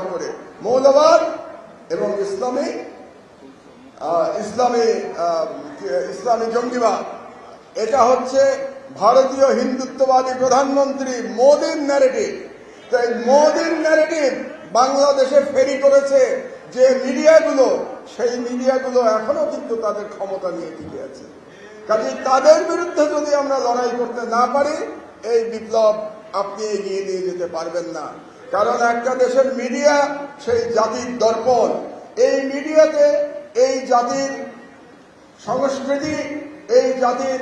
ব্যবহার করে মৌলবাদ এবং ইসলামী ইসলামী ইসলামী জঙ্গিবাদ। এটা হচ্ছে ভারতীয় হিন্দুত্ববাদী প্রধানমন্ত্রী মোদীর ন্যারেটিভ তাই মোদীর ন্যারেটিভ বাংলাদেশে ফেরি করেছে যে মিডিয়াগুলো, সেই মিডিয়াগুলো এখনও কিন্তু তাদের ক্ষমতা নিয়ে টিকে আছে। কাজে তাদের বিরুদ্ধে যদি আমরা লড়াই করতে না পারি, এই বিপ্লব আপনি এগিয়ে নিয়ে যেতে পারবেন না। কারণ একটা দেশের মিডিয়া সেই জাতির দর্পণ। এই মিডিয়াতে এই জাতির সংস্কৃতি, এই জাতির,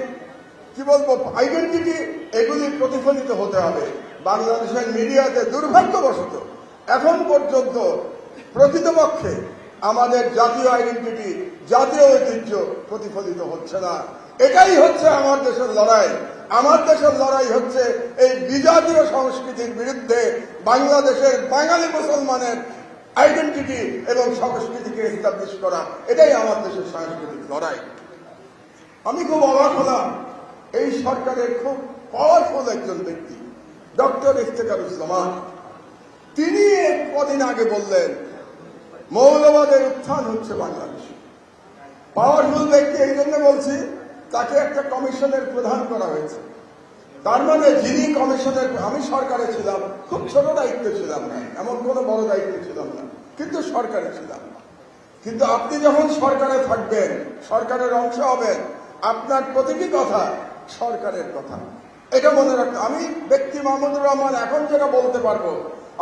কি বলব আইডেন্টিটি এগুলি প্রতিফলিত হতে হবে। বাংলাদেশের মিডিয়াতে দুর্ভাগ্যবশত এখন পর্যন্ত প্রকৃতপক্ষে আমাদের জাতীয় আইডেন্টিটি জাতীয় ঐতিহ্য প্রতিফলিত হচ্ছে না। এটাই হচ্ছে আমার দেশের লড়াই। আমার দেশের লড়াই হচ্ছে এই বিজাতীয় সংস্কৃতির বিরুদ্ধে বাংলাদেশের বাঙালি মুসলমানের আইডেন্টিটি এবং সংস্কৃতিকে এস্টাবলিশ করা। এটাই আমার দেশের সাংস্কৃতিক লড়াই। আমি খুব অবাক হলাম, এই সরকারের খুব পাওয়ারফুল একজন ব্যক্তি, ডক্টর ইফতেকারুজ্জামান তিনি কদিন আগে বললেন, মৌলবাদের উত্থান হচ্ছে বাংলাদেশ। পাওয়ারফুল ব্যক্তি, এই জন্য বলছি তাকে একটা কমিশনের প্রধান করা হয়েছে। তার মানে যিনি কমিশনের, আমি সরকারে ছিলাম, খুব ছোট দায়িত্ব ছিলাম না, এমন কোনো বড় দায়িত্ব ছিলাম না, কিন্তু সরকারে ছিলাম। কিন্তু আপনি যখন সরকারে থাকবেন, সরকারের অংশ হবেন, আপনার প্রতিটি কথা সরকারের কথা। এটা মনে রাখতে, আমি ব্যক্তি মাহমুদুর রহমান, এখন যেটা বলতে পারব,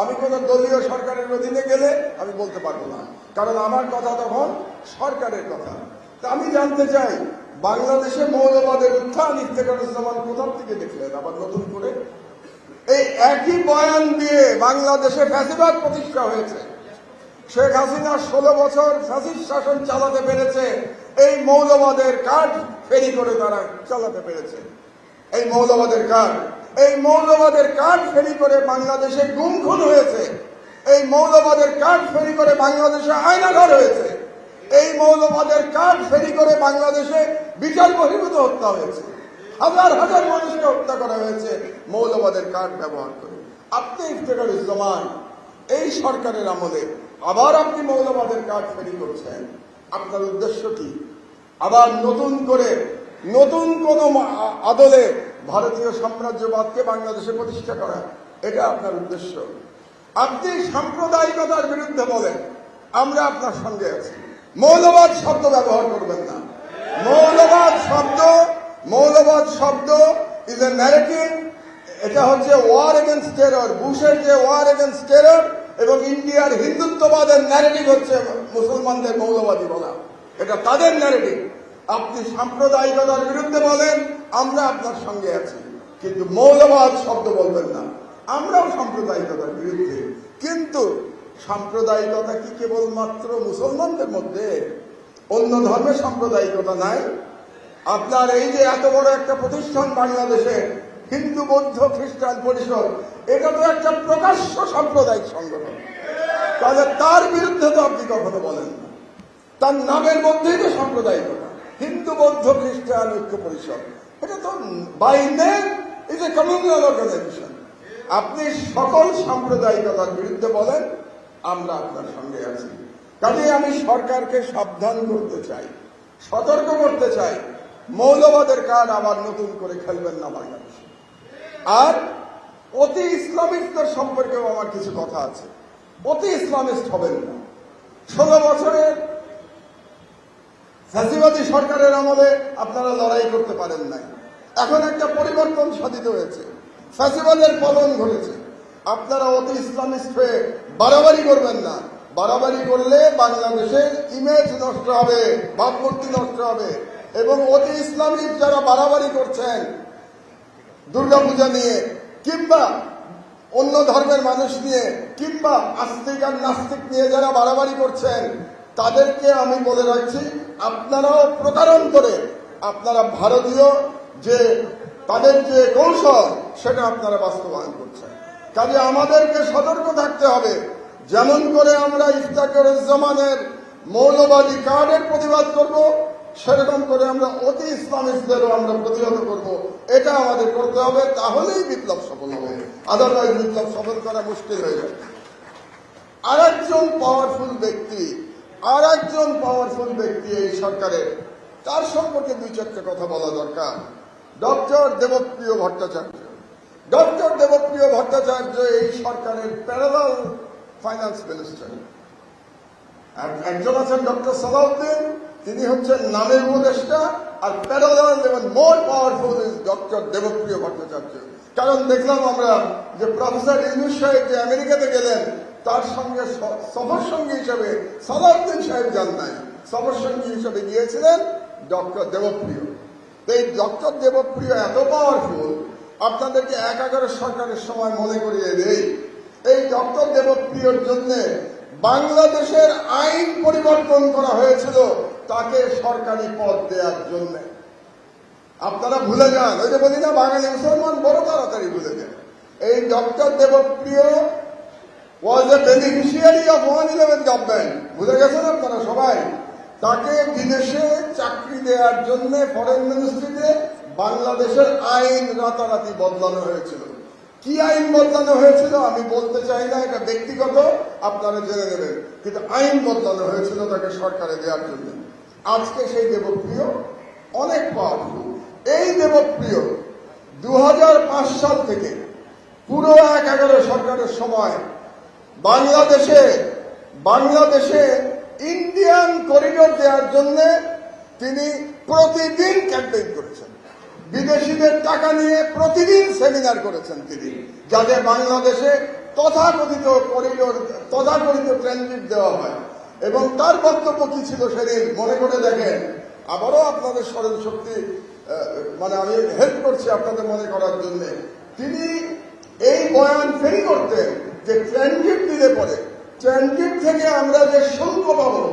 আমি কোনো দলীয় সরকারের অধীনে গেলে আমি বলতে পারব না, কারণ আমার কথা তখন সরকারের কথা। তা আমি জানতে চাই বাংলাদেশে মৌলবাদের উত্থান ইফতেখারুজ্জামান কোথার থেকে দেখলেন? আবার নতুন করে? এই একই বয়ান দিয়ে বাংলাদেশে ফ্যাসিবাদ প্রতিষ্ঠা হয়েছে। শেখ হাসিনা ষোলো বছর ফ্যাসিস্ট শাসন চালাতে পেরেছে। এই মৌলবাদের কাঠ ফেরি করে তারা চালাতে পেরেছে। এই মৌলবাদের কাঠ, এই মৌলবাদের কাঠ ফেরি করে বাংলাদেশে গুম খুন হয়েছে। এই মৌলবাদের কাঠ ফেরি করে বাংলাদেশে আয়নাঘর হয়েছে। এই মৌলবাদের কাঠ ফেরি করে বাংলাদেশে বিচার বহির্ভূত হত্যা হয়েছে। হাজার হাজার মানুষকে হত্যা করা হয়েছে মৌলবাদের কাঠ ব্যবহার করে। আপনি ইফতেখারুজ্জামান এই সরকারের আমলে আবার আপনি মৌলবাদের কাজ ফেরি করছেন। আপনার উদ্দেশ্য কি? আবার নতুন করে, নতুন কোন আদলে ভারতীয় সাম্রাজ্যবাদকে বাংলাদেশে প্রতিষ্ঠা করা, এটা আপনার উদ্দেশ্য। আপনি সাম্প্রদায়িকতার বিরুদ্ধে বলেন, আমরা আপনার সঙ্গে আছি। মৌলবাদ শব্দ ব্যবহার করবেন না। মৌলবাদ শব্দ মৌলবাদ শব্দ ইজ এ ন্যারেটিভ এটা হচ্ছে ওয়ার এগেনস্ট টেরর বুশের যে ওয়ার এগেনস্ট টেরর এবং ইন্ডিয়ার হিন্দুত্ববাদের ন্যারেটিভ হচ্ছে মুসলমানদের মৌলবাদী বলা। এটা তাদের ন্যারেটিভ আপনি সাম্প্রদায়িকতার বিরুদ্ধে বলেন, আমরা আপনার সঙ্গে আছি। কিন্তু মৌলবাদ শব্দ বলবেন না। আমরাও সাম্প্রদায়িকতার বিরুদ্ধে। কিন্তু সাম্প্রদায়িকতা কি কেবলমাত্র মুসলমানদের মধ্যে? অন্য ধর্মের সাম্প্রদায়িকতা নাই? আপনার এই যে এত বড় একটা প্রতিষ্ঠান বাংলাদেশে, হিন্দু, বৌদ্ধ, খ্রিস্টান পরিষদ, এটা তো একটা প্রকাশ্য সাম্প্রদায়িক সংগঠন। তাহলে তার বিরুদ্ধে তো আপনি কখনো বলেন না। তার নামের মধ্যেই তো সাম্প্রদায়িকতা। হিন্দু, বৌদ্ধ, খ্রিস্টান ঐক্য পরিষদ। এটা তো by name is a communal organization আপনি সকল সাম্প্রদায়িকতার বিরুদ্ধে বলেন আমরা আপনার সঙ্গে আছি। কাজে আমি সরকারকে সাবধান করতে চাই, সতর্ক করতে চাই। মৌলবাদের কার্ড আবার নতুন করে খেলবেন না বাংলাদেশে। আর অতি ইসলামিস্টদের সম্পর্কেও আমার কিছু কথা আছে। অতি ইসলামিস্ট হবেন না। ষোলো বছরের ফ্যাসিবাদী সরকারের আমলে আপনারা লড়াই করতে পারেন নাই। এখন একটা পরিবর্তন সাধিত হয়েছে। ফ্যাসিবাদের পলন ঘটেছে। আপনারা অতি ইসলামিস্ট হয়ে বাড়াবাড়ি করবেন না। বাড়াবাড়ি করলে বাংলাদেশের ইমেজ নষ্ট হবে, ভাবমূর্তি নষ্ট হবে এবং অতি ইসলামিক যারা বাড়াবাড়ি করছেন দুর্গাপূজা নিয়ে কিংবা অন্য ধর্মের মানুষ নিয়ে কিংবা আস্তিক আর নাস্তিক নিয়ে যারা বাড়াবাড়ি করছেন, তাদেরকে আমি বলে রাখছি, আপনারাও প্রতারণ করে আপনারা ভারতীয় যে তাদের যে কৌশল, সেটা আপনারা বাস্তবায়ন করছেন। কাজে আমাদেরকে সতর্ক থাকতে হবে। যেমন করে আমরা ইফতাকুজ্জামানের মৌলবাদী কার্ডের প্রতিবাদ করব, সেরকম করে আমরা অতি ইসলামিস্টদেরও আমরা প্রতিহত করব। এটা আমাদের করতে হবে, তাহলেই বিপ্লব সফল হবে। আদারওয়াইজ বিপ্লব সফল করা মুশকিল হয়ে যাবে। আর একজন পাওয়ারফুল ব্যক্তি আর একজন পাওয়ারফুল ব্যক্তি এই সরকারের। তার সম্পর্কে দুই চারটে কথা বলা দরকার। ডক্টর দেবপ্রিয় ভট্টাচার্য। ডক্টর দেবপ্রিয় ভট্টাচার্য, এই সরকারের প্যারালাল ফাইন্যান্স মিনিস্টার আর একজন আছেন ডক্টর সালাউদ্দিন তিনি হচ্ছেন নামের উপদেষ্টা, আর প্যারালাল এবং more powerful is doctor Debapriya Bhattacharya. কারণ দেখলাম আমরা যে প্রফেসর ইউনুস সাহেব যে আমেরিকাতে গেলেন, তার সঙ্গে সফর সঙ্গী হিসেবে সালাউদ্দিন সাহেব যান নাই। সফর সঙ্গী হিসেবে গিয়েছিলেন ডক্টর দেবপ্রিয়। এই ডক্টর দেবপ্রিয় এত পাওয়ারফুল আপনাদেরকে এক এগারো সরকারের সময় মনে করিয়ে দেই। এই ডক্টর দেবপ্রিয়র জন্য বাংলাদেশের আইন পরিবর্তন করা হয়েছিল তাকে সরকারি পদ দেওয়ার জন্য। আপনারা ভুলে যান, ওই যে বলি না, বাঙালি মুসলমান, বড় তাড়াতাড়ি ভুলে যান। এই doctor Debapriya was a beneficiary of one eleven government বুঝে গেছেন আপনারা সবাই? তাকে বিদেশে চাকরি দেওয়ার জন্য ফরেন মিনিস্ট্রিতে বাংলাদেশের আইন রাতারাতি বদলানো হয়েছিল। কি আইন বদলানো হয়েছিল আমি বলতে চাই না, এটা ব্যক্তিগত, আপনারা জেনে নেবেন। কিন্তু আইন বদলানো হয়েছিল তাকে সরকারে দেওয়ার জন্য। আজকে সেই দেবপ্রিয় অনেক পাওয়ারফুল এই দেবপ্রিয় দু হাজার পাঁচ সাল থেকে পুরো এক এগারো সরকারের সময় বাংলাদেশে বাংলাদেশে ইন্ডিয়ান করিডোর দেওয়ার জন্য তিনি প্রতিদিন ক্যাম্পেইন করেছেন। বিদেশিদের টাকা নিয়ে প্রতিদিন সেমিনার করেছেন তিনি যাতে বাংলাদেশে তথাকথিত করিডোর, তথাকথিত ট্রানজিট দেওয়া হয়। এবং তার বক্তব্য কি ছিল সেদিন, মনে করে দেখেন। আবারও আপনাদের স্মরণ শক্তি মানে আমি হেল্প করছি আপনাদের মনে করার জন্য। তিনি এই বয়ান ফেরি করতেন যে ট্রানজিট দিলে পরে, ট্রানজিট থেকে আমরা যে শুল্ক পাবো,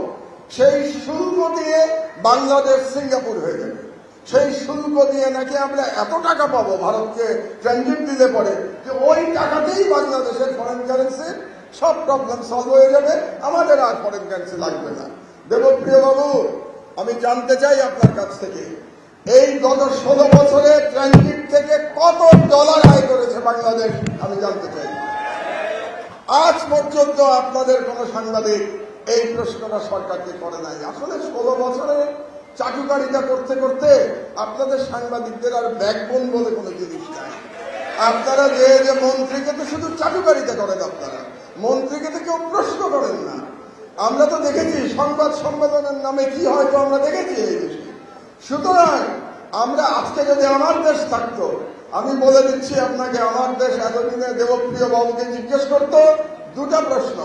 সেই শুল্ক দিয়ে বাংলাদেশ সিঙ্গাপুর হয়ে যাবে। সেই শুল্ক দিয়ে নাকি আমরা এত টাকা পাবো ভারতকে ট্রানজিট দিলে পরে যে ওই টাকাতেই বাংলাদেশের ফরেন কারেন্সি সব প্রবলেম সলভ হয়ে যাবে। আমাদের আর ফরেন কারেন্সি লাগবে না। দেবপ্রিয় বাবু আমি জানতে চাই আপনার কাছ থেকে, এই গত ষোলো বছরে ট্রানজিট থেকে কত ডলার আয় করেছে বাংলাদেশ? আমি জানতে চাই। আজ পর্যন্ত আপনাদের কোন সাংবাদিক এই প্রশ্নটা সরকারকে করে নাই। আসলে ষোলো বছরে চাটুকারিতা করতে করতে আপনাদের সাংবাদিকদের আর ব্যাকবোন বলে কোনো জিনিস নাই। আপনারা যে যে মন্ত্রীকে তো শুধু চাটুকারিতা করেন আপনারা, মন্ত্রীকে তো কেউ প্রশ্ন করেন না। আমরা তো দেখেছি সংবাদ সম্মেলনের নামে কি হয়তো আমরা দেখেছি এই দেশে সুতরাং আমরা আজকে যদি আমার দেশ থাকতো, আমি বলে দিচ্ছি আপনাকে, আমার দেশ এতদিনে দেবপ্রিয় বাবুকে জিজ্ঞেস করতো দুটা প্রশ্ন,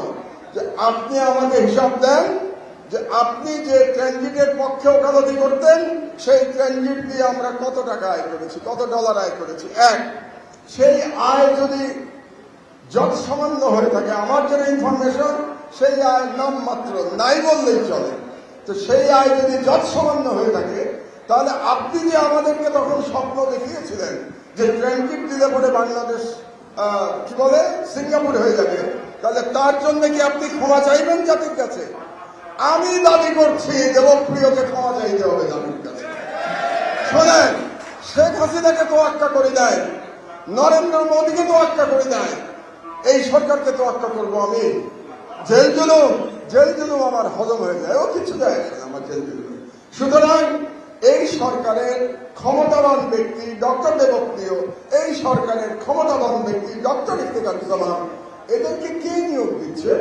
যে আপনি আমাকে হিসাব দেন যে আপনি যে ট্রানজিটের পক্ষে ওকালতি করতেন, সেই ট্রানজিট দিয়ে আমরা কত টাকা আয় করেছি, কত ডলার আয় করেছি? এক, সেই আয় যদি যত সামান্য হয়ে থাকে, আমার যেটা ইনফরমেশন সেই আয়ের নাম মাত্র নাই বললেই চলে। তো সেই আয় যদি যত সামান্য হয়ে থাকে, তাহলে আপনি যে আমাদেরকে তখন স্বপ্ন দেখিয়েছিলেন যে ট্রানজিট দিলে পরে বাংলাদেশ কি বলে, সিঙ্গাপুর হয়ে যাবে, তাহলে তার জন্য কি আপনি ক্ষমা চাইবেন জাতির কাছে? আমি দাবি করছি, দেবপ্রিয়কে ক্ষমা চাইতে হবে জাতির কাছে। শোনেন, শেখ হাসিনাকে তোয়াক্কা করে দেয়, নরেন্দ্র মোদীকে তোয়াক্কা করে দেয়, এই সরকারকে তোয়াক্কা করব আমি। জেল জুলুম জেল জুলুম আমার হজম হয়ে যায়, ও কিছু দেয় আমার জেল জুলুম। সুতরাং এই সরকারের ক্ষমতাবান ব্যক্তি ডক্টর দেবপ্রিয়, এই সরকারের ক্ষমতাবান ব্যক্তি ডক্টর ইফতেখারুজ্জামান এদেরকে কে নিয়োগ দিচ্ছে?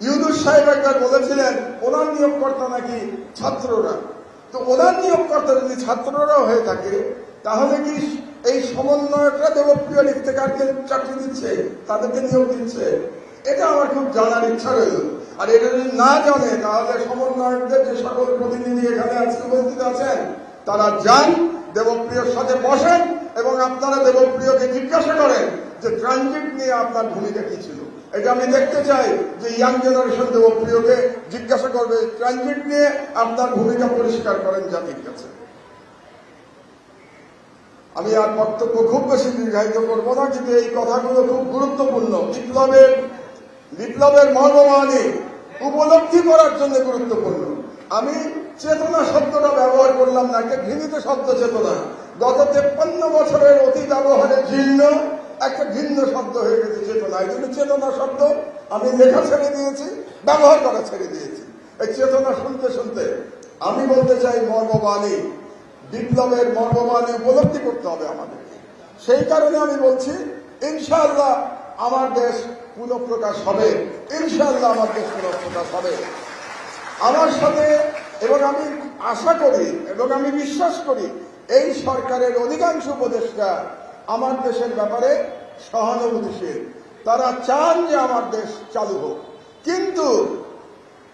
ইউনুস সাহেব একবার বলেছিলেন, ওনার নিয়োগকর্তা নাকি ছাত্ররা? তো ওনার নিয়োগকর্তা যদি ছাত্ররা হয়ে থাকে, তাহলে কি এই সমন্বয়করা দেবপ্রিয় ইফতেকারকে চাকরি দিচ্ছে, তাদেরকে নিয়োগ দিচ্ছে? এটা আমার খুব জানার ইচ্ছা রইল। আর এটা যদি না জানে, তাহলে সমন্বয়কদের যে সকল প্রতিনিধি এখানে আজকে উপস্থিত আছেন, তারা যান, দেবপ্রিয়র সাথে বসেন এবং আপনারা দেবপ্রিয়কে জিজ্ঞাসা করেন যে, ট্রানজিট নিয়ে আপনার ভূমিকা কি ছিল? এটা আমি দেখতে চাই যে ইয়াং জেনারেশন দেবপ্রিয়কে জিজ্ঞাসা করবে ট্রানজিট নিয়ে আপনার ভূমিকা পরিষ্কার করেন জাতির কাছে। আমি আর বক্তব্য খুব বেশি দীর্ঘায়িত করব না, কিন্তু এই কথাগুলো খুব গুরুত্বপূর্ণ। বিপ্লবের বিপ্লবের মর্মমানে উপলব্ধি করার জন্য গুরুত্বপূর্ণ। আমি চেতনা শব্দটা ব্যবহার করলাম না একটা ঘৃণিত শব্দ চেতনা। গত তেপ্পান্ন বছরের অতি ব্যবহারে জীর্ণ একটা ভিন্ন শব্দ হয়ে গেছে, চেতনা। এই জন্য চেতনা শব্দ আমি লেখা ছেড়ে দিয়েছি, ব্যবহার করা ছেড়ে দিয়েছি। এই চেতনা শুনতে শুনতে আমি বলতে চাই, মর্মবাণী, বিপ্লবের মর্মবাণী উপলব্ধি করতে হবে আমাদেরকে সেই কারণে আমি বলছি, ইনশাআল্লাহ আমার দেশ পুনঃপ্রকাশ হবে। ইনশাআল্লাহ আমার দেশ পুনঃপ্রকাশ হবে। আমার সাথে এবং আমি আশা করি এবং আমি বিশ্বাস করি, এই সরকারের অধিকাংশ উপদেষ্টা আমার দেশের ব্যাপারে সহানুভূতিশীল। তারা চান যে আমার দেশ চালু হোক। কিন্তু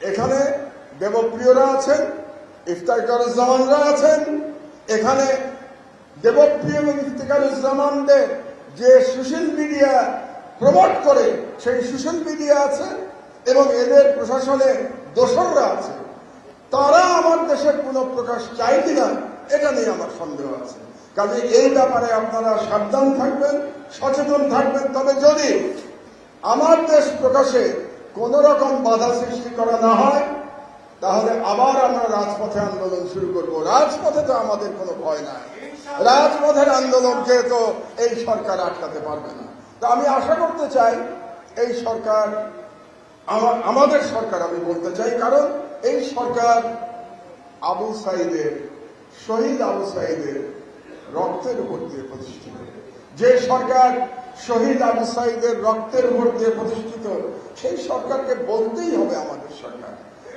এখানে দেবপ্রিয়রা আছেন ইফতারকারুজ্জামানরা আছেন। এখানে দেবপ্রিয় এবং ইফতিকারুজ্জামানদের যে সোশ্যাল মিডিয়া প্রমোট করে, সেই সোশ্যাল মিডিয়া আছে এবং এদের প্রশাসনে দোসররা আছে। তারা আমার দেশের পুনঃপ্রকাশ চায় কিনা এটা নিয়ে আমার সন্দেহ আছে। কাজে এই ব্যাপারে আপনারা সাবধান থাকবেন, সচেতন থাকবেন। তবে যদি আমার দেশ প্রকাশে কোন রকম বাধা সৃষ্টি করা না হয়, তাহলে আবার আমরা রাজপথে আন্দোলন শুরু করব। রাজপথে তো আমাদের কোনো ভয় নাই। রাজপথের আন্দোলনকে তো এই সরকার আটকাতে পারবে না। তো আমি আশা করতে চাই, এই সরকার আমাদের সরকার আমি বলতে চাই, কারণ এই সরকার আবু সাইদের, শহীদ আবু সাইদের রক্তের উপর দিয়ে প্রতিষ্ঠিত। যে সরকার শহীদ আবু সাইদের রক্তের উপর দিয়ে প্রতিষ্ঠিত, সেই সরকারকে বলতেই হবে আমাদের সরকার।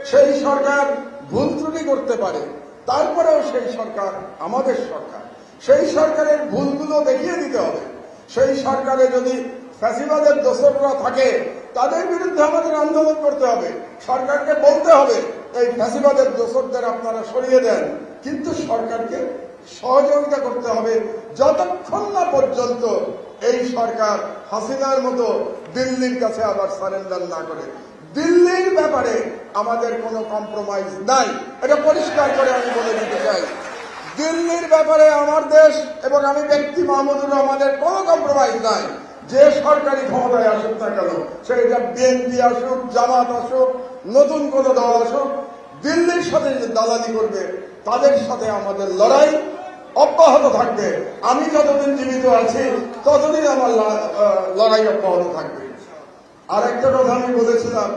সেই সরকার ভুল ত্রুটি করতে পারে, তারপরেও সেই সরকার আমাদের সরকার। সেই সরকারের ভুলগুলো দেখিয়ে দিতে হবে। সেই সরকারে যদি ফ্যাসিবাদের দোষররা থাকে, তাদের বিরুদ্ধে আমাদের আন্দোলন করতে হবে। সরকারকে বলতে হবে, এই ফ্যাসিবাদের দোষরদের আপনারা সরিয়ে দেন। কিন্তু সরকারকে সহযোগিতা করতে হবে। যতক্ষণ না পর্যন্ত এই সরকার হাসিনার মতো দিল্লির কাছে আবার সারেন্ডার না করে। দিল্লির ব্যাপারে আমাদের কোনো কম্প্রোমাইজ নাই। এটা পরিষ্কার করে আমি বলে দিতে চাই। দিল্লির ব্যাপারে আমার দেশ এবং আমি ব্যক্তি মাহমুদুর রহমানের কোনো কম্প্রোমাইজ নাই। যে সরকারি ক্ষমতায় আসুক না কেন সেটা বিএনপি আসুক, জামাত আসুক, নতুন কোন দল আসুক, দিল্লির সাথে যে দালালি করবে, তাদের সাথে আমাদের লড়াই অব্যাহত থাকবে। আমি যতদিন জীবিত আছি, ততদিন আমার লড়াই অব্যাহত থাকবে। আর একটা কথা আমি বলেছিলাম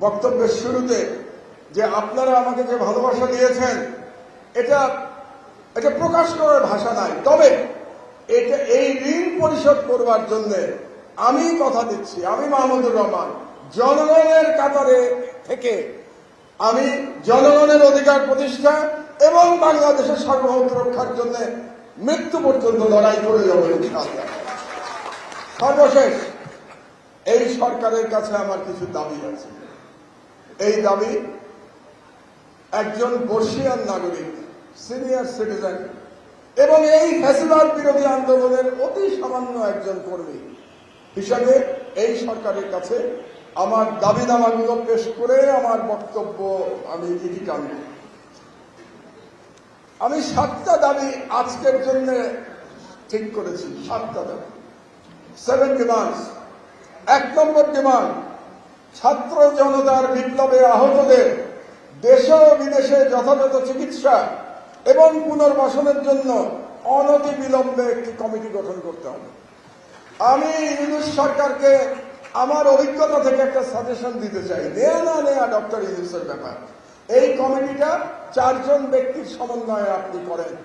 বক্তব্যের শুরুতে, যে আপনারা আমাকে যে ভালোবাসা দিয়েছেন, এটা এটা প্রকাশ করার ভাষা নাই। তবে এটা, এই ঋণ পরিশোধ করবার জন্য আমি কথা দিচ্ছি। আমি মাহমুদুর রহমান। জনগণের কাতারে থেকে আমি জনগণের অধিকার প্রতিষ্ঠা এবং বাংলাদেশের সার্বভৌমত্ব রক্ষার জন্য মৃত্যু পর্যন্ত লড়াই করে যাব সর্বশেষ, এই সরকারের কাছে আমার কিছু দাবি আছে। এই দাবি, একজন বর্ষিয়ান নাগরিক, সিনিয়র সিটিজেন এবং এই ফ্যাসিবাদ বিরোধী আন্দোলনের অতি সামান্য একজন কর্মী। হিসাবে এই সরকারের কাছে আমার দাবিনামাগুলো পেশ করে আমার বক্তব্য আমি ইতি আমি সাতটা দাবি আজকের জন্য ঠিক করেছি, সাতটা দাবি। সেভেন ডিমান্ডস এক নম্বর ডিমান্ড ছাত্র জনতার বিপ্লবে আহতদের দেশে ও বিদেশে যথাযথ চিকিৎসা এবং পুনর্বাসনের জন্য অনতি বিলম্বে একটি কমিটি গঠন করতে হবে। আমি ইউনুস সরকারকে আমার অভিজ্ঞতা থেকে একটা সাজেশন দিতে চাই। নেয়া না নেয়া, ডক্টর ইউনুসের ব্যাপার। এই কমিটিটা চারজন ব্যক্তির সমন্বয়ে আপনি করেন।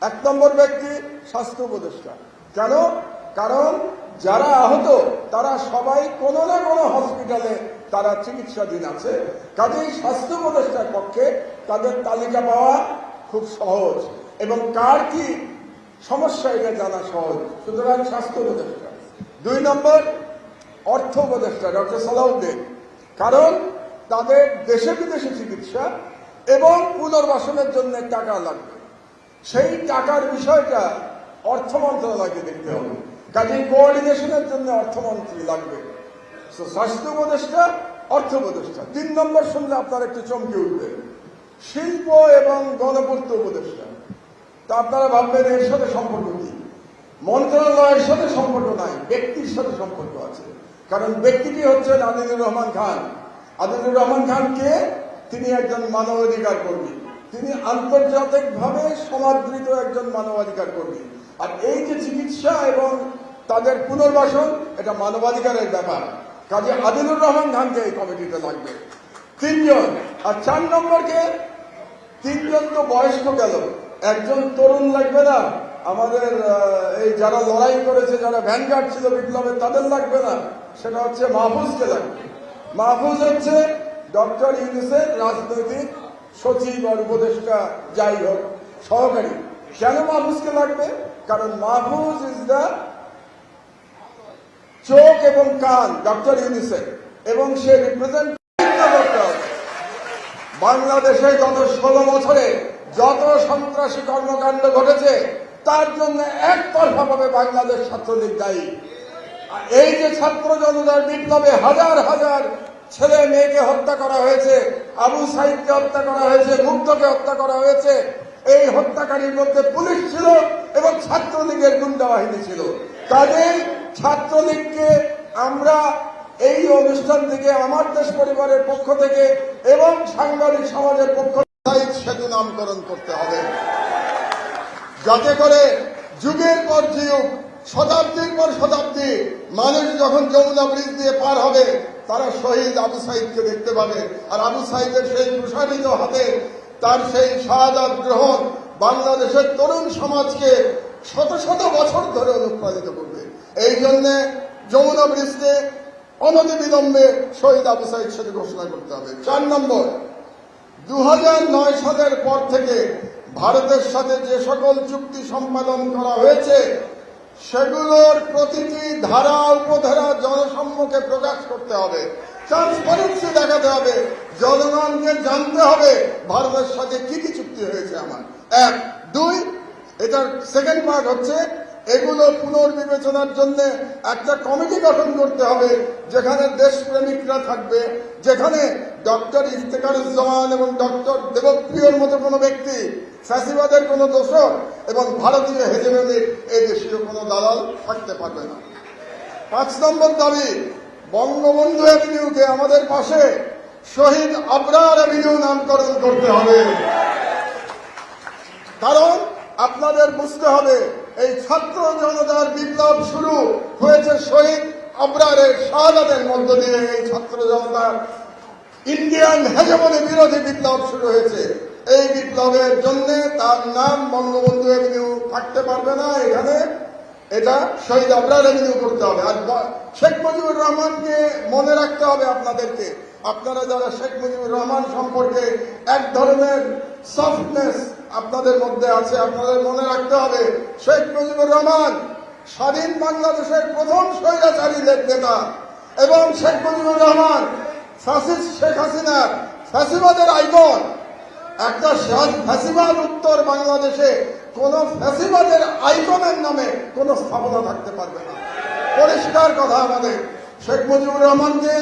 এক নম্বর ব্যক্তি স্বাস্থ্য উপদেষ্টা। কেন? কারণ যারা আহত, তারা সবাই কোনো না কোনো হসপিটালে তারা চিকিৎসাধীন আছে। কাজেই স্বাস্থ্য উপদেষ্টার পক্ষে তাদের তালিকা পাওয়া খুব সহজ। এবং কার কি সমস্যা এটা জানা সহজ। সুতরাং স্বাস্থ্য উপদেষ্টা। দুই নম্বর অর্থ উপদেষ্টা, ডক্টর সালাউদ্দিন। কারণ তাদের দেশে বিদেশে চিকিৎসা এবং পুনর্বাসনের জন্য টাকা লাগবে। সেই টাকার বিষয়টা অর্থ মন্ত্রণালয়কে দেখতে হবে। কাজে কোঅর্ডিনেশনের জন্য অর্থমন্ত্রী লাগবে। স্বাস্থ্য উপদেষ্টা, অর্থ উপদেষ্টা, তিন নম্বর শুনলে আপনার একটু চমকে উঠবে। শিল্প এবং গণপূর্ত উপদেষ্টা, তা আপনারা ভাববেন এর সাথে সম্পর্ক কি? মন্ত্রণালয়ের সাথে সম্পর্ক নাই, ব্যক্তির সাথে সম্পর্ক আছে। কারণ ব্যক্তিটি হচ্ছেন আদিলুর রহমান খান। আদিলুর রহমান খানকে তিনি একজন মানবাধিকার কর্মী। তিনি আন্তর্জাতিকভাবে সমাদৃত একজন মানবাধিকার কর্মী। আর এই যে চিকিৎসা এবং তাদের পুনর্বাসন, এটা মানবাধিকারের ব্যাপার। কাজে আদিলুর রহমান খানকে এই কমিটিতে লাগবে। তিনজন। আর চার নম্বরকে তিনজন তো বয়স্ক গেল। একজন তরুণ লাগবে না। আমাদের এই যারা লড়াই করেছে, যারা ভ্যানগার্ড ছিল বিপ্লবের, তাদের লাগবে না। সেটা হচ্ছে মাহফুজকে লাগবে। মাহফুজ হচ্ছে ডক্টর ইউনুসের রাজনৈতিক সচিব আর উপদেষ্টা, যাই হোক, সহকারী। কেন মাহফুজকে লাগবে? কারণ মাহফুজ ইজ দ্য চোখ এবং কান ডক্টর ইউনিসেফ এবং সে রিপ্রেজেন্ট বাংলাদেশে গত ষোলো বছরে যত সন্ত্রাসী কর্মকাণ্ড ঘটেছে, তার জন্য একতরফা ভাবে বাংলাদেশ ছাত্রলীগ দায়ী। এই যে ছাত্র জনতার বিপ্লবে হাজার হাজার ছেলে মেয়েকে হত্যা করা হয়েছে, আবু সাইদকে হত্যা করা হয়েছে, মুগ্ধকে হত্যা করা হয়েছে, এই হত্যাকারীর মধ্যে পুলিশ ছিল এবং ছাত্রলীগের গুন্ডা বাহিনী ছিল। কাজেই ছাত্রলীগকে আমরা এই অনুষ্ঠান থেকে, আমার দেশ পরিবারের পক্ষ থেকে এবং সাংবাদিক সমাজের পক্ষ সেতু নামকরণ করতে হবে। যাতে করে যুগের পর যুগ শতাব্দীর পর শতাব্দী মানুষ যখন যমুনা ব্রিজ দিয়ে পার হবে, তারা শহীদ আবু সাইদকে দেখতে পাবে। আর আবু সাইদের সেই প্রসারিত হাতে তার সেই শাহাদাত গ্রহণ বাংলাদেশের তরুণ সমাজকে শত শত বছর ধরে অনুপ্রাণিত করবে। এই জন্য যমুনা ব্রিজকে অনতি বিলম্বে শহীদ আবু সাইদ সাথে ঘোষণা করতে হবে। চার নম্বর দু হাজার নয় সালের পর থেকে ভারতের সাথে যে সকল চুক্তি সম্পাদন করা হয়েছে সেগুলোর প্রতিটি ধারা, উপধারা জনসম্মুখে প্রকাশ করতে হবে। ট্রান্সপারেন্সি দেখাতে হবে। জনগণকে জানতে হবে ভারতের সাথে কি কি চুক্তি হয়েছে আমার। এক, দুই, এটার সেকেন্ড পার্ট হচ্ছে, এগুলো পুনর্বিবেচনার জন্য একটা কমিটি গঠন করতে হবে, যেখানে দেশপ্রেমিকরা থাকবে, যেখানে ডক্টর ইফতেকারুজ্জামান এবং ডক্টর দেবপ্রিয়র মতো কোনো ব্যক্তি ফ্যাসিবাদের কোনো দোষর এবং ভারতীয় হেজেমনির এই দেশীয় কোনো দালাল থাকতে পারবে না। পাঁচ নম্বর দাবি, বঙ্গবন্ধু অ্যাভিনিউকে আমাদের পাশে শহীদ আবরার অ্যাভিনিউ নামকরণ করতে হবে। কারণ আপনাদের বুঝতে হবে, এই ছাত্র জনতার বিপ্লব শুরু হয়েছে শহীদ আবরারের শাহাদাতের মধ্য দিয়ে। এই ছাত্র জনতার ইন্ডিয়ান হেজমনি বিরোধী বিপ্লব শুরু হয়েছে। এই বিপ্লবের জন্য তার নাম বঙ্গবন্ধু এভিনিউ থাকতে পারবে না এখানে। এটা শহীদ আবরার এভিনিউ করতে হবে। আর শেখ মুজিবুর রহমানকে মনে রাখতে হবে আপনাদেরকে। আপনারা যারা শেখ মুজিবুর রহমান সম্পর্কে এক ধরনের সফটনেস আপনাদের মধ্যে আছে, আপনাদের মনে রাখতে হবে, শেখ মুজিবুর রহমান স্বাধীন বাংলাদেশের প্রথম স্বৈরাচারী নেতা। এবং শেখ মুজিবুর রহমান ফ্যাসিস্ট শেখ হাসিনা, ফ্যাসিবাদের আইকন। একটা ফ্যাসিবাদ উত্তর বাংলাদেশে কোন ফ্যাসিবাদের আইকনের নামে কোন স্থাপনা থাকতে পারবে না। পরিষ্কার কথা আমাদের। শেখ মুজিবুর রহমানকে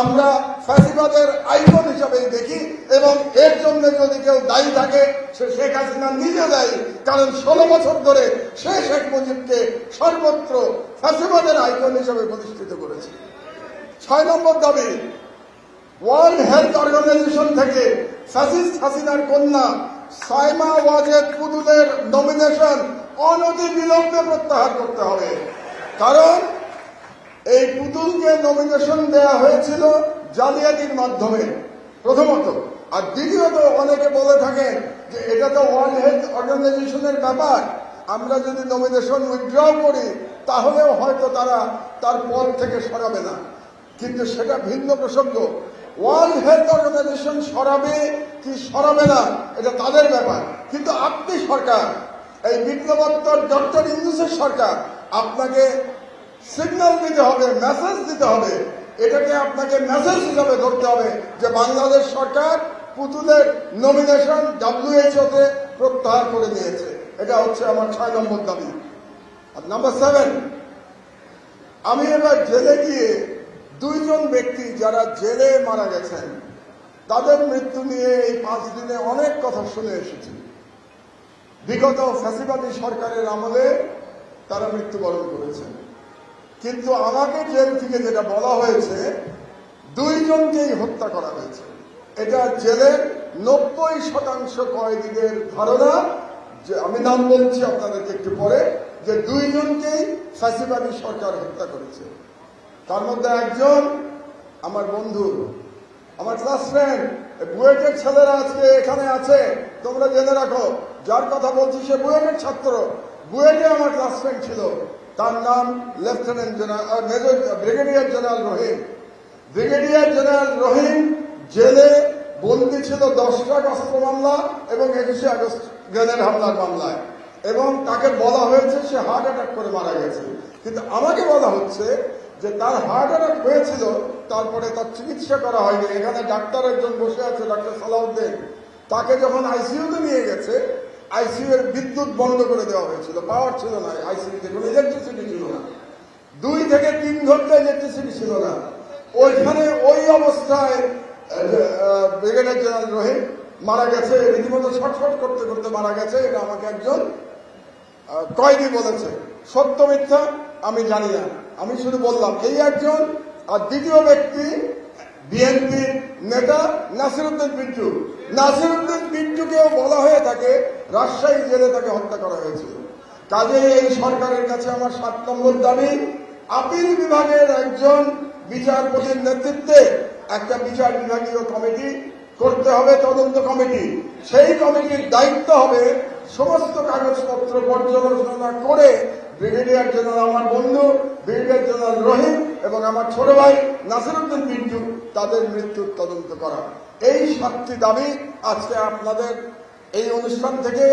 আমরা ফ্যাসিবাদের আইকন হিসাবে দেখি এবং এর জন্য যদি কেউ দায়ী থাকে, সে শেখ হাসিনা নিজে দায়ী। কারণ ষোলো বছর ধরে সে শেখ মুজিবকে সর্বত্র ফ্যাসিবাদের আইকন হিসাবে প্রতিষ্ঠিত করেছে। ছয় নম্বর দাবি ওয়ার্ল্ড হেলথ অর্গানাইজেশন থেকে ফ্যাসিস্ট হাসিনার কন্যা সাইমা ওয়াজেদ পুতুলের নমিনেশন অনতি বিলম্বে প্রত্যাহার করতে হবে। কারণ এই পুতুলকে নমিনেশন দেয়া হয়েছিল জালিয়াতির মাধ্যমে, প্রথমত। আর দ্বিতীয়ত, অনেকে বলে থাকেন যে এটা তো ওয়ার্ল্ড হেলথ অর্গানাইজেশনের ব্যাপার। আমরা যদি নমিনেশন উইথড্র করি, তাহলেও হয়তো তারা তার পদ থেকে সরাবে না। কিন্তু সেটা ভিন্ন প্রসঙ্গ। ওয়ার্ল্ড হেলথ অর্গানাইজেশন সরাবে কি সরাবে না, এটা তাদের ব্যাপার। কিন্তু আপনি সরকার, এই বিপ্লবোত্তর ডক্টর ইউনুসের সরকার, আপনাকে সিগন্যাল দিতে হবে মেসেজ দিতে হবে। এটাকে আপনাকে মেসেজ হিসাবে ধরতে হবে যে বাংলাদেশ সরকার পুতুলের নমিনেশন ডাব্লিউএইচওতে প্রত্যাহার করে দিয়েছে। এটা হচ্ছে আমার ছয় নম্বর দাবি। আর নাম্বার সেভেন আমি এবার জেলে গিয়ে দুইজন ব্যক্তি যারা জেলে মারা গেছেন, তাদের মৃত্যু নিয়ে এই পাঁচ দিনে অনেক কথা শুনে এসেছি। বিগত ফ্যাসিবাদী সরকারের আমলে তারা মৃত্যুবরণ করেছেন। কিন্তু আমাকে জেল থেকে যেটা বলা হয়েছে, দুইজনকেই হত্যা করা হয়েছে। এটা জেলের নব্বই শতাংশ কয়েদিদের ধারণা, যে আমি নাম বলছি আপনাদেরকে একটু পরে, যে দুইজনকেই ফ্যাসিবাদী সরকার হত্যা করেছে। তার মধ্যে একজন আমার বন্ধু, আমার ক্লাস ফ্রেন্ড বুয়েটের ছেলেরা আজকে এখানে আছে, তোমরা জেনে রাখো, যার কথা বলছি সে বুয়েটের ছাত্র। বুয়েটে আমার ক্লাস ফ্রেন্ড ছিল, তার নাম lieutenant general major brigadier general Rahim brigadier general Rahim জেলে বন্দি ছিল দশটা অস্ত্র মামলা এবং একুশে আগস্ট গ্রেনেড হামলার মামলায়। এবং তাকে বলা হয়েছে সে হার্ট অ্যাটাক করে মারা গেছে। কিন্তু আমাকে বলা হচ্ছে যে তার হার্ট অ্যাটাক হয়েছিল, তারপরে তার চিকিৎসা করা হয়নি। এখানে ডাক্তার একজন বসে আছে, ডাক্তার সালাউদ্দিন। তাকে যখন আইসিইউতে নিয়ে গেছে আইসিইউ এর বিদ্যুৎ বন্ধ করে দেওয়া হয়েছিল পাওয়ার ছিল না আইসিইউতে কোনো ইলেকট্রিসিটি ছিল না। দুই থেকে তিন ঘণ্টা ইলেকট্রিসিটি ছিল না। ওইখানে ওই অবস্থায় ব্রিগেডিয়ার জেনারেল রহিম মারা গেছে, রীতিমতো ছটফট করতে করতে মারা গেছে। এটা আমাকে একজন কয়েদি বলেছে। সত্য মিথ্যা আমি জানি না। আমি শুধু বললাম, এই একজন আর দ্বিতীয় ব্যক্তি বিএনপি নেতা নাসিরুদ্দিন পিন্টু। নাসিরুদ্দিন পিন্টুকেও বলা হয়ে থাকে, রাজশাহী জেলে তাকে হত্যা করা হয়েছে কাজেই এই সরকারের কাছে আমার সাত নম্বর দাবি, আপিল বিভাগের একজন বিচারপতির নেতৃত্বে একটা বিচার বিভাগীয় কমিটি করতে হবে, তদন্ত কমিটি। সেই কমিটির দায়িত্ব হবে সমস্ত কাগজপত্র পর্যালোচনা করে ব্রিগেডিয়ার জেনারেল আমার বন্ধু, ব্রিগেডিয়ার জেনারেল রহিম এবং আমার ছোট ভাই নাসিরুদ্দিন পিন্টু তাদের মৃত্যুর তদন্ত করা। এই সাতটি দাবি আজকে আপনাদের এই অনুষ্ঠান থেকে,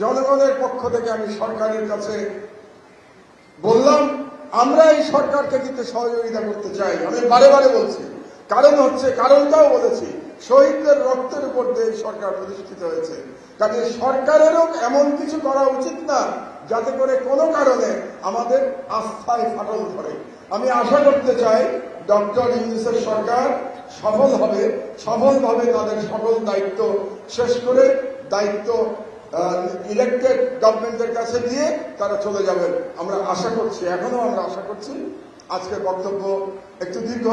জনগণের পক্ষ থেকে আমি সরকারের কাছে বললাম, আমরা এই সরকারকে কিন্তু সহযোগিতা করতে চাই। আমি বারে বারে বলছি। কারণ হচ্ছে, কারণটাও বলেছি। শহীদদের রক্তের উপর দিয়ে সরকার প্রতিষ্ঠিত হয়েছে। কাজে সরকারেরও এমন কিছু করা উচিত না, যাতে করে কোনো কারণে আমাদের আস্থায় ফাটল ধরে। আমি আশা করতে চাই ডক্টর ইউনিসেফ সরকার সফল হবে, সফলভাবে তাদের সকল দায়িত্ব শেষ করে দায়িত্ব ইলেক্টেড গভর্নমেন্টের কাছে দিয়ে তারা চলে যাবেন। আমরা আশা করছি এখনও আমরা আশা করছি, আজকের বক্তব্য একটু দীর্ঘ